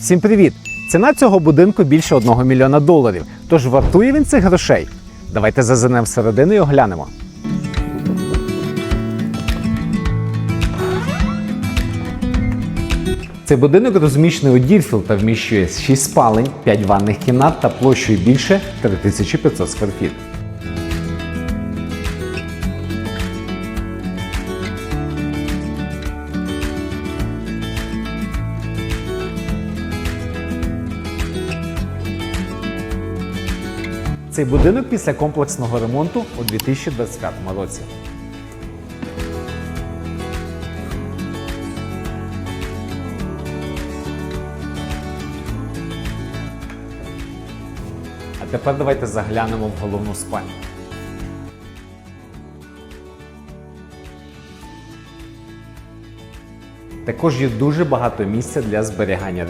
Всім привіт! Ціна цього будинку більше 1 мільйона доларів. Тож вартує він цих грошей? Давайте зазирнемо всередину і оглянемо. Цей будинок розміщений у Дірфіл та вміщує 6 спалень, 5 ванних кімнат та площею більше 3500 скверфіт. Цей будинок після комплексного ремонту у 2025 році. А тепер давайте заглянемо в головну спальню. Також є дуже багато місця для зберігання речей.